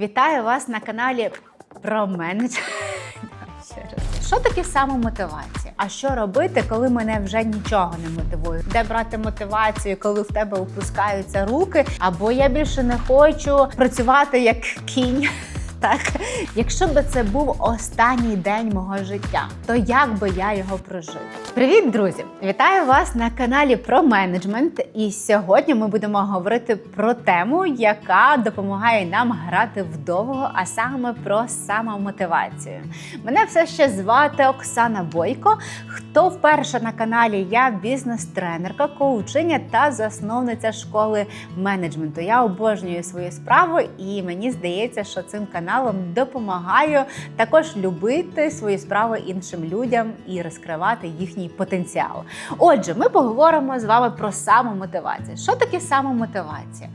Вітаю вас на каналі про менеджер. Що таке самомотивація? А що робити, коли мене вже нічого не мотивує? Де брати мотивацію, коли в тебе опускаються руки? Або я більше не хочу працювати як кінь. Так, якщо би це був останній день мого життя, то як би я його прожив? Привіт, друзі! Вітаю вас на каналі про менеджмент. І сьогодні ми будемо говорити про тему, яка допомагає нам грати вдовго, а саме про самомотивацію. Мене все ще звати Оксана Бойко. Хто вперше на каналі? Я бізнес-тренерка, коучиня та засновниця школи менеджменту. Я обожнюю свою справу, і мені здається, що цим каналом допомагаю також любити свої справи іншим людям і розкривати їхній потенціал. Отже, ми поговоримо з вами про самомотивацію. Що таке самомотивація?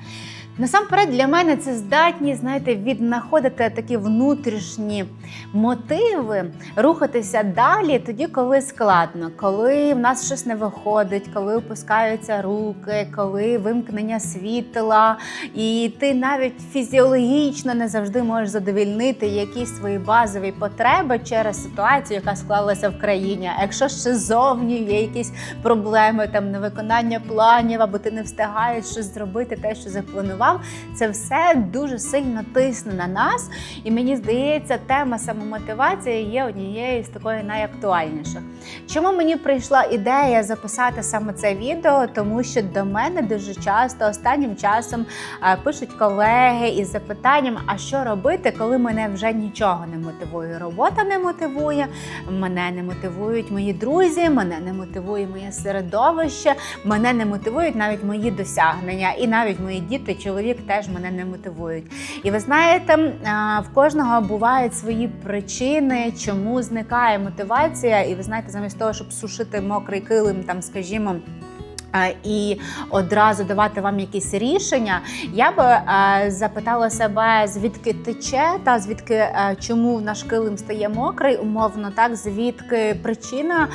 Насамперед для мене це здатність, знаєте, віднаходити такі внутрішні мотиви, рухатися далі тоді, коли складно, коли в нас щось не виходить, коли опускаються руки, коли вимкнення світла, і ти навіть фізіологічно не завжди можеш задовільнити якісь свої базові потреби через ситуацію, яка склалася в країні. Якщо ще зовні є якісь проблеми, там невиконання планів, або ти не встигаєш щось зробити, те, що запланував, це все дуже сильно тисне на нас. І мені здається, тема самомотивації є однією з такої найактуальніших. Чому мені прийшла ідея записати саме це відео? Тому що до мене дуже часто останнім часом е, пишуть колеги із запитанням: а що робити, коли мене вже нічого не мотивує? Робота не мотивує, мене не мотивують мої друзі, мене не мотивує моє середовище, мене не мотивують навіть мої досягнення, і навіть мої діти, чоловік теж мене не мотивують. І ви знаєте, в кожного бувають свої причини, чому зникає мотивація. І ви знаєте, замість того, щоб сушити мокрий килим, там, скажімо. І одразу давати вам якісь рішення, я би е, запитала себе, звідки тече, та звідки е, чому наш килим стає мокрий, умовно, так звідки причина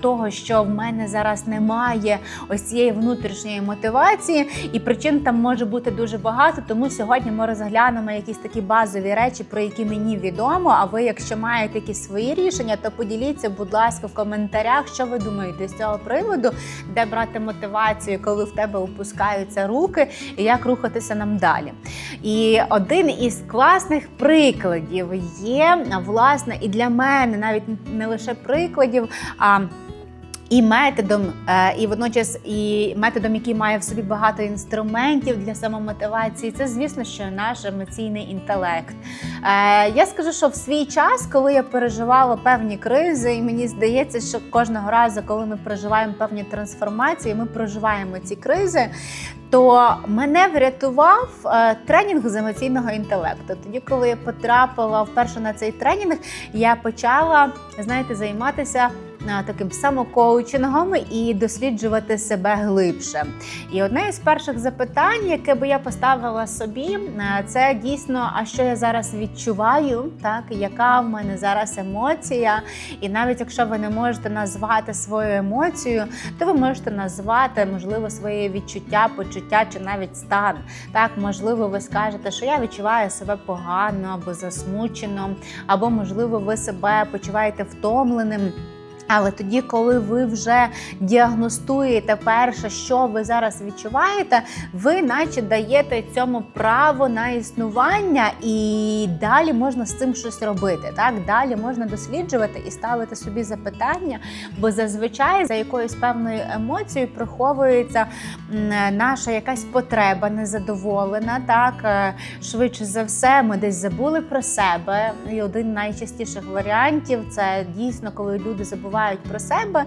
того, що в мене зараз немає ось цієї внутрішньої мотивації, і причин там може бути дуже багато. Тому сьогодні ми розглянемо якісь такі базові речі, про які мені відомо. А ви, якщо маєте якісь свої рішення, то поділіться, будь ласка, в коментарях, що ви думаєте з цього приводу, де брати мотивацію, коли в тебе опускаються руки, і як рухатися нам далі. І один із класних прикладів є власне і для мене навіть не лише прикладів. а і методом, е, і водночас і методом, який має в собі багато інструментів для самомотивації, це звісно, що наш емоційний інтелект. Е, Я скажу, що в свій час, коли я переживала певні кризи, і мені здається, що кожного разу, коли ми проживаємо певні трансформації, ми проживаємо ці кризи. То мене врятував е, тренінг з емоційного інтелекту. Тоді, коли я потрапила вперше на цей тренінг, я почала знаєте, займатися таким самокоучингом і досліджувати себе глибше. І одне із перших запитань, яке би я поставила собі, е, це дійсно, а що я зараз відчуваю, так яка в мене зараз емоція. І навіть якщо ви не можете назвати свою емоцію, то ви можете назвати можливо своє відчуття, почуття чи навіть стан. Так, можливо, ви скажете, що я відчуваю себе погано або засмучено, або можливо, ви себе почуваєте втомленим. Але тоді, коли ви вже діагностуєте перше, що ви зараз відчуваєте, ви наче даєте цьому право на існування, і далі можна з цим щось робити. Так, далі можна досліджувати і ставити собі запитання, бо зазвичай за якоюсь певною емоцією приховується наша якась потреба незадоволена. Так, Е, швидше за все, ми десь забули про себе. І один з найчастіших варіантів це дійсно, коли люди забувають про себе.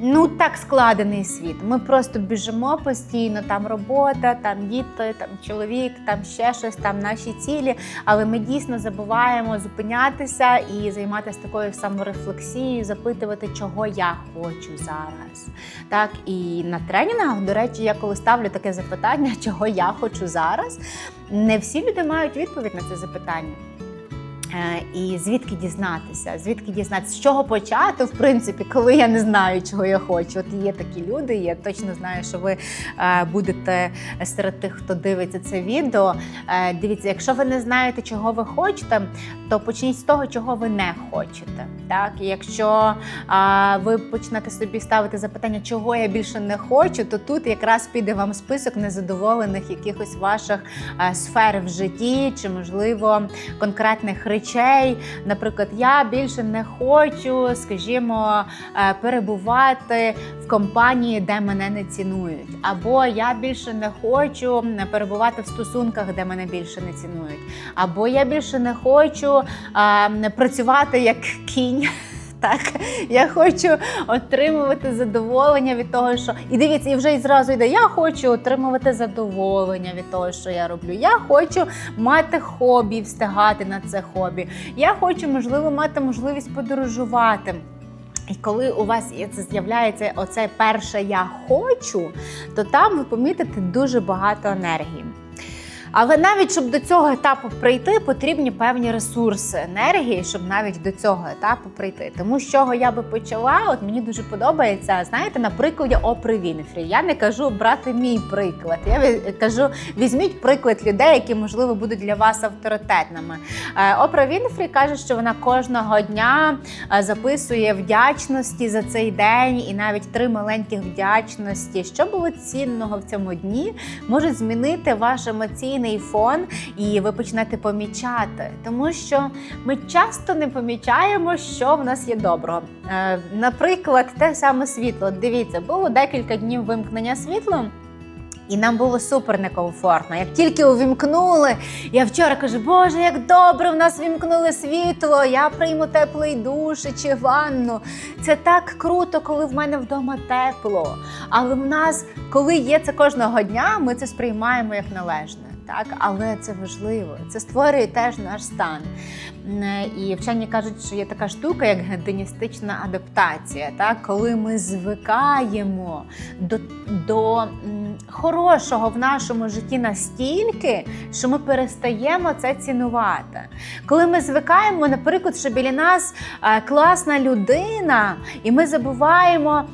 Ну так складений світ. Ми просто біжимо постійно. Там робота, там діти, там чоловік, там ще щось, там наші цілі. Але ми дійсно забуваємо зупинятися і займатися такою саморефлексією, запитувати, чого я хочу зараз. Так і на тренінгах, до речі, я коли ставлю таке запитання, чого я хочу зараз, не всі люди мають відповідь на це запитання. Е, І звідки дізнатися? Звідки дізнатися, з чого почати, в принципі, коли я не знаю, чого я хочу. От є такі люди, я точно знаю, що ви е, будете серед тих, хто дивиться це відео. Е, Дивіться, якщо ви не знаєте, чого ви хочете, то почніть з того, чого ви не хочете. Так, якщо ви почнете собі ставити запитання, чого я більше не хочу, то тут якраз піде вам список незадоволених якихось ваших сфер в житті, чи можливо конкретних речей. Наприклад, я більше не хочу, скажімо, е, перебувати в компанії, де мене не цінують, або я більше не хочу перебувати в стосунках, де мене більше не цінують, або я більше не хочу працювати як кінь. Так, я хочу отримувати задоволення від того, що і дивіться, і вже і зразу йде. Я хочу отримувати задоволення від того, що я роблю. Я хочу мати хобі, встигати на це хобі. Я хочу, можливо, мати можливість подорожувати. І коли у вас це з'являється оце перше я хочу, то там ви помітите дуже багато енергії. Але навіть щоб до цього етапу прийти, потрібні певні ресурси енергії, щоб навіть до цього етапу прийти. Тому з чого я би почала, от мені дуже подобається, знаєте, на прикладі Опри Вінфрі. Я не кажу брати мій приклад. Я кажу, візьміть приклад людей, які можливо будуть для вас авторитетними. Е, Опра Вінфрі каже, що вона кожного дня е, записує вдячності за цей день, і навіть три маленьких вдячності, що було цінного в цьому дні, можуть змінити ваш емоційний фон, і ви почнете помічати, тому що ми часто не помічаємо, що в нас є доброго. Е, Наприклад, те саме світло. Дивіться, було декілька днів вимкнення світла. І нам було супер некомфортно. Як тільки увімкнули, я вчора кажу, Боже, як добре в нас вімкнули світло, я прийму теплий душ чи ванну. Це так круто, коли в мене вдома тепло. Але в нас, коли є це кожного дня, ми це сприймаємо як належне. Так, але це важливо. Це створює теж наш стан. І вчені кажуть, що є така штука, як гедоністична адаптація, так? коли ми звикаємо до, до хорошого в нашому житті настільки, що ми перестаємо це цінувати. Коли ми звикаємо, наприклад, що біля нас е, класна людина, і ми забуваємо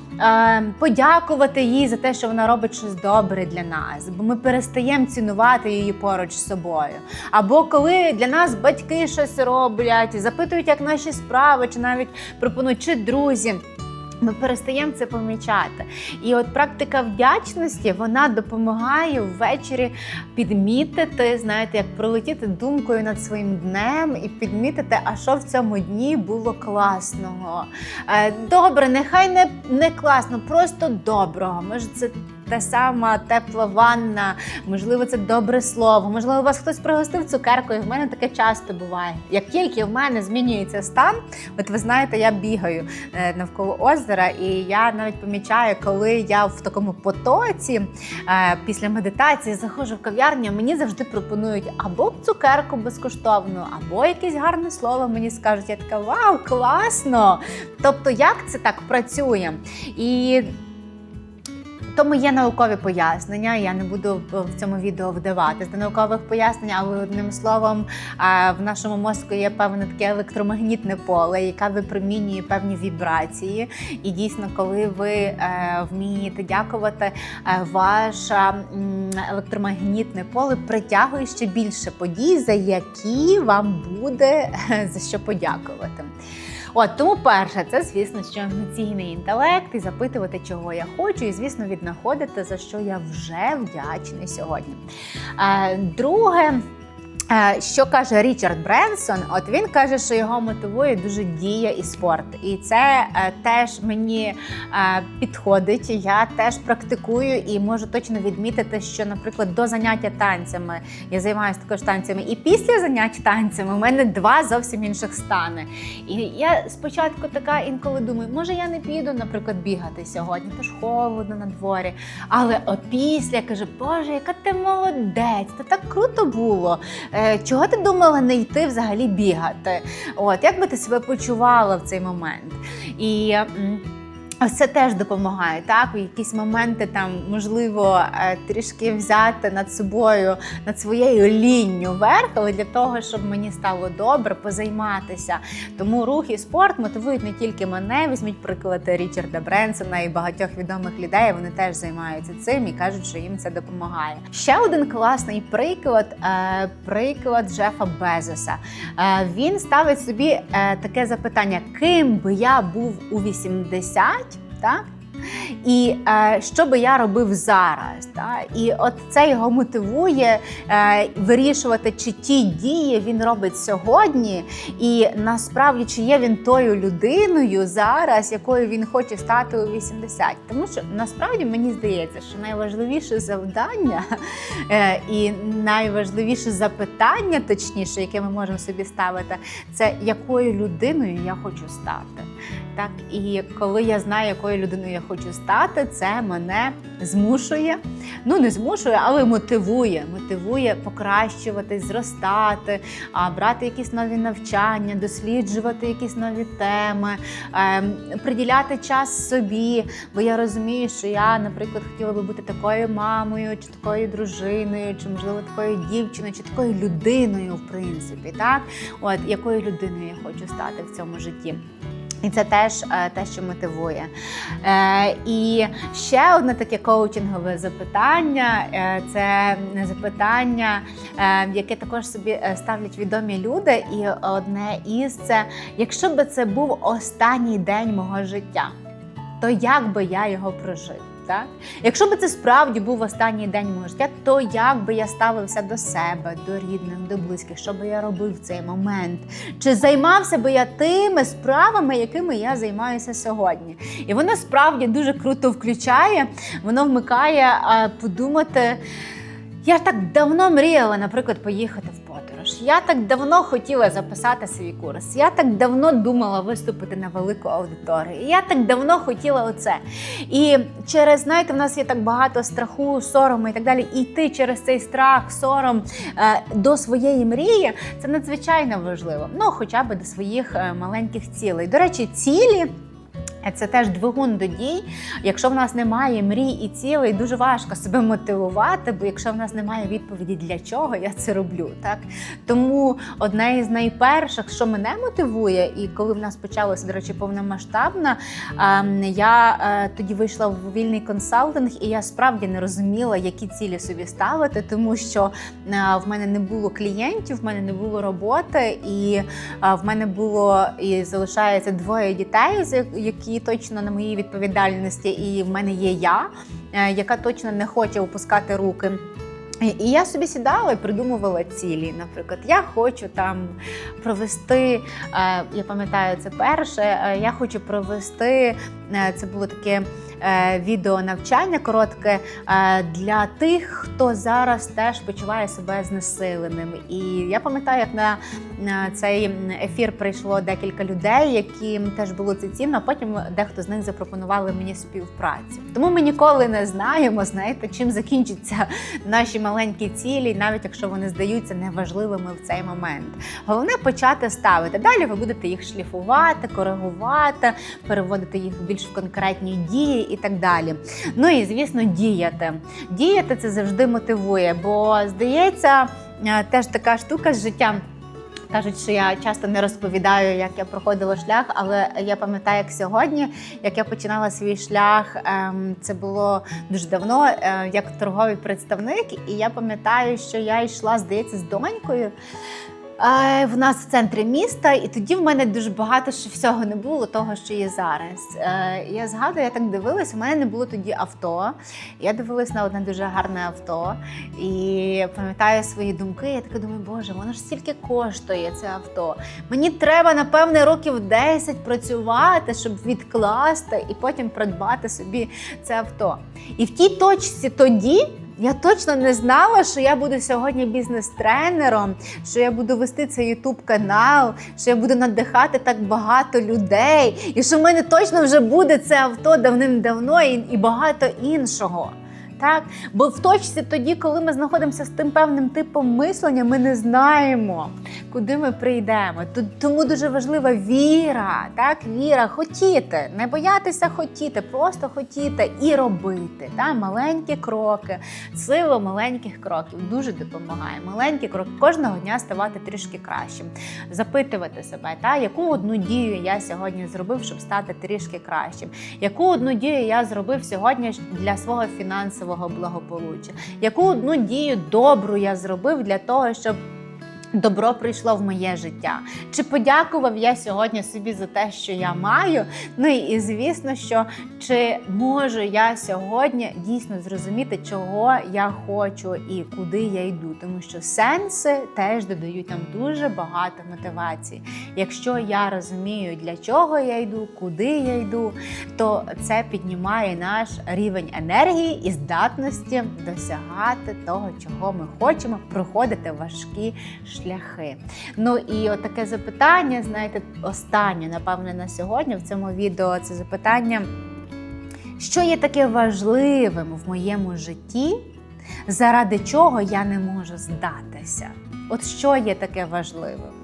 подякувати їй за те, що вона робить щось добре для нас, бо ми перестаємо цінувати її поруч з собою. Або коли для нас батьки щось роблять, запитують, як наші справи, чи навіть пропонують, чи друзі. Ми перестаємо це помічати. І от практика вдячності вона допомагає ввечері підмітити, знаєте, як пролетіти думкою над своїм днем і підмітити, а що в цьому дні було класного. Е, Добре, нехай не, не класно, просто доброго. Може, це та сама тепла ванна, можливо, це добре слово, можливо, вас хтось пригостив цукеркою. В мене таке часто буває. Як тільки в мене змінюється стан, от ви знаєте, я бігаю е, навколо озера, і я навіть помічаю, коли я в такому потоці е, після медитації заходжу в кав'ярню, мені завжди пропонують або цукерку безкоштовну, або якесь гарне слово мені скажуть. Я така вау, класно! Тобто, як це так працює? І тому є наукові пояснення. Я не буду в цьому відео вдаватись до наукових пояснень, але одним словом, в нашому мозку є певне таке електромагнітне поле, яке випромінює певні вібрації. І дійсно, коли ви е, вмієте дякувати, е, ваше електромагнітне поле притягує ще більше подій, за які вам буде е, за що подякувати. От тому перше, це звісно, що емоційний інтелект і запитувати, чого я хочу, і звісно, віднаходити за що я вже вдячний сьогодні. Е, друге. Е, Що каже Річард Бренсон? От він каже, що його мотивує дуже дія і спорт, і це е, теж мені е, підходить. Я теж практикую і можу точно відмітити, що, наприклад, до заняття танцями я займаюся також танцями, і після занять танцями у мене два зовсім інших стани. І я спочатку така інколи думаю, може я не піду, наприклад, бігати сьогодні, то ж холодно на дворі. Але опісля каже, Боже, яка ти молодець, це так круто було. Е, Чого ти думала не йти взагалі бігати? От як би ти себе почувала в цей момент? І це теж допомагає, так? У якісь моменти там можливо е, трішки взяти над собою, над своєю лінню верх, для того, щоб мені стало добре, позайматися. Тому рух і спорт мотивують не тільки мене. Візьміть приклад Річарда Бренсона і багатьох відомих людей. Вони теж займаються цим і кажуть, що їм це допомагає. Ще один класний приклад е, приклад Джефа Безоса. Е, Він ставить собі таке запитання: ким би я був у 80, так? І е, що би я робив зараз? Та? І от це його мотивує е, вирішувати, чи ті дії він робить сьогодні, і насправді чи є він тою людиною зараз, якою він хоче стати у 80. Тому що насправді мені здається, що найважливіше завдання е, і найважливіше запитання, точніше, яке ми можемо собі ставити, це якою людиною я хочу стати. Так, і коли я знаю, якою людиною я хочу стати, це мене змушує. Ну не змушує, але мотивує. Мотивує покращуватись, зростати, а, брати якісь нові навчання, досліджувати якісь нові теми, ем, приділяти час собі. Бо я розумію, що я, наприклад, хотіла би бути такою мамою, чи такою дружиною, чи можливо такою дівчиною, чи такою людиною, в принципі, так от якою людиною я хочу стати в цьому житті. І це теж е, те, що мотивує. Е, і ще одне таке коучингове запитання е, це запитання, яке також собі ставлять відомі люди. І одне із це: якщо би це був останній день мого життя, то як би я його прожив? Так? Якщо би це справді був останній день мого життя, то як би я ставився до себе, до рідних, до близьких, що би я робив в цей момент? Чи займався би я тими справами, якими я займаюся сьогодні? І воно справді дуже круто включає, воно вмикає подумати. Я так давно мріяла, наприклад, поїхати в. Я так давно хотіла записати свій курс. Я так давно думала виступити на велику аудиторію. Я так давно хотіла оце. І через, знаєте, в нас є так багато страху, сорому і так далі. І йти через цей страх, сором е, до своєї мрії це надзвичайно важливо. Ну, хоча б до своїх е, маленьких цілей. До речі, цілі. Це теж двигун до дій. Якщо в нас немає мрій і цілей, дуже важко себе мотивувати, бо якщо в нас немає відповіді, для чого я це роблю, так тому одне із найперших, що мене мотивує, і коли в нас почалося, до речі, повномасштабна, ем, я е, тоді вийшла в вільний консалтинг, і я справді не розуміла, які цілі собі ставити, тому що е, в мене не було клієнтів, в мене не було роботи, і е, в мене було і залишається двоє дітей, з які точно на моїй відповідальності, і в мене є я, е, яка точно не хоче опускати руки. І я собі сідала і придумувала цілі. Наприклад, я хочу там провести, е, я пам'ятаю це перше. е, Я хочу провести це було таке е, відео навчання коротке е, для тих, хто зараз теж почуває себе знесиленим. І я пам'ятаю, як на, цей ефір прийшло декілька людей, яким теж було це цінно. а Потім дехто з них запропонували мені співпрацю. Тому ми ніколи не знаємо, знаєте, чим закінчаться наші маленькі цілі, навіть якщо вони здаються неважливими в цей момент. Головне почати ставити. Далі ви будете їх шліфувати, коригувати, переводити їх більш в конкретні дії і так далі. Ну і звісно, діяти. Діяти це завжди мотивує, бо здається, е, теж така штука з життям. Кажуть, що я часто не розповідаю, як я проходила шлях, але я пам'ятаю, як сьогодні, як я починала свій шлях, ем, це було дуже давно, е, як торговий представник, і я пам'ятаю, що я йшла, здається, з донькою. В нас в центрі міста, і тоді в мене дуже багато ще всього не було, того, що є зараз. Е, Я згадую, я так дивилась, у мене не було тоді авто. Я дивилась на одне дуже гарне авто і пам'ятаю свої думки. Я така думаю, боже, воно ж стільки коштує це авто. Мені треба, напевне, років 10 працювати, щоб відкласти і потім придбати собі це авто. І в тій точці тоді. Я точно не знала, що я буду сьогодні бізнес-тренером, що я буду вести цей ютуб канал, що я буду надихати так багато людей, і що в мене точно вже буде це авто давним-давно і багато іншого. Так? Бо в точці тоді, коли ми знаходимося з тим певним типом мислення, ми не знаємо, куди ми прийдемо. Тому дуже важлива віра, так віра, хотіти, не боятися хотіти, просто хотіти і робити. Та? Маленькі кроки, сила маленьких кроків дуже допомагає. Маленькі кроки кожного дня ставати трішки кращим, запитувати себе, та яку одну дію я сьогодні зробив, щоб стати трішки кращим, яку одну дію я зробив сьогодні для свого фінансового благополуччя, яку одну дію добру я зробив для того, щоб. Добро прийшло в моє життя. Чи подякував я сьогодні собі за те, що я маю? Ну і, звісно, що чи можу я сьогодні дійсно зрозуміти, чого я хочу і куди я йду, тому що сенси теж додають нам дуже багато мотивації. Якщо я розумію, для чого я йду, куди я йду, то це піднімає наш рівень енергії і здатності досягати того, чого ми хочемо, проходити важкі шляхи. Ну і от таке запитання, знаєте, останнє, напевне, на сьогодні в цьому відео це запитання, що є таке важливим в моєму житті, заради чого я не можу здатися? От що є таке важливим?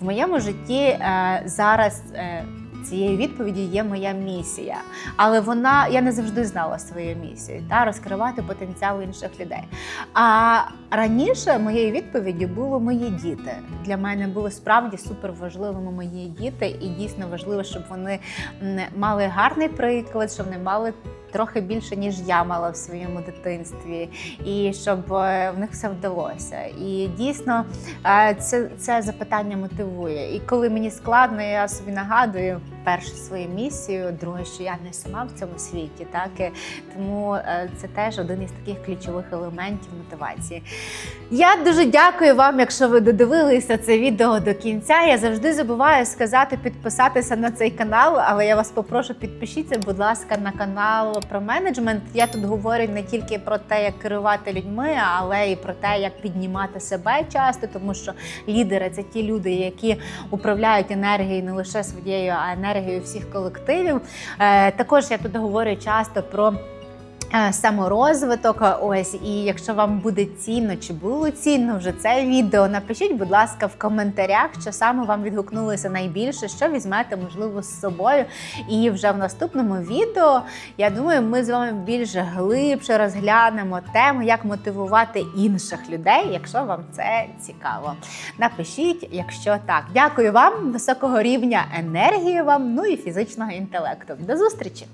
В моєму житті е, зараз. Е, Цією відповіді є моя місія, але вона я не завжди знала свою місію та розкривати потенціал інших людей. А раніше моєю відповіддю було мої діти. Для мене були справді супер важливими мої діти, і дійсно важливо, щоб вони мали гарний приклад, щоб вони мали. Трохи більше, ніж я мала в своєму дитинстві, і щоб е, в них все вдалося. І дійсно е, це, це запитання мотивує. І коли мені складно, я собі нагадую перше свою місію, друге, що я не сама в цьому світі. Так тому е, це теж один із таких ключових елементів мотивації. Я дуже дякую вам, якщо ви додивилися це відео до кінця. Я завжди забуваю сказати підписатися на цей канал, але я вас попрошу підпишіться, будь ласка, на канал про менеджмент. Я тут говорю не тільки про те, як керувати людьми, але і про те, як піднімати себе часто, тому що лідери це ті люди, які управляють енергією не лише своєю, а енергією всіх колективів. Е, також я тут говорю часто про. Е, Саморозвиток, ось і якщо вам буде цінно чи було цінно вже це відео, напишіть, будь ласка, в коментарях, що саме вам відгукнулося найбільше, що візьмете, можливо, з собою. І вже в наступному відео, я думаю, ми з вами більш глибше розглянемо тему, як мотивувати інших людей, якщо вам це цікаво. Напишіть, якщо так. Дякую вам, високого рівня енергії вам, ну і фізичного інтелекту. До зустрічі!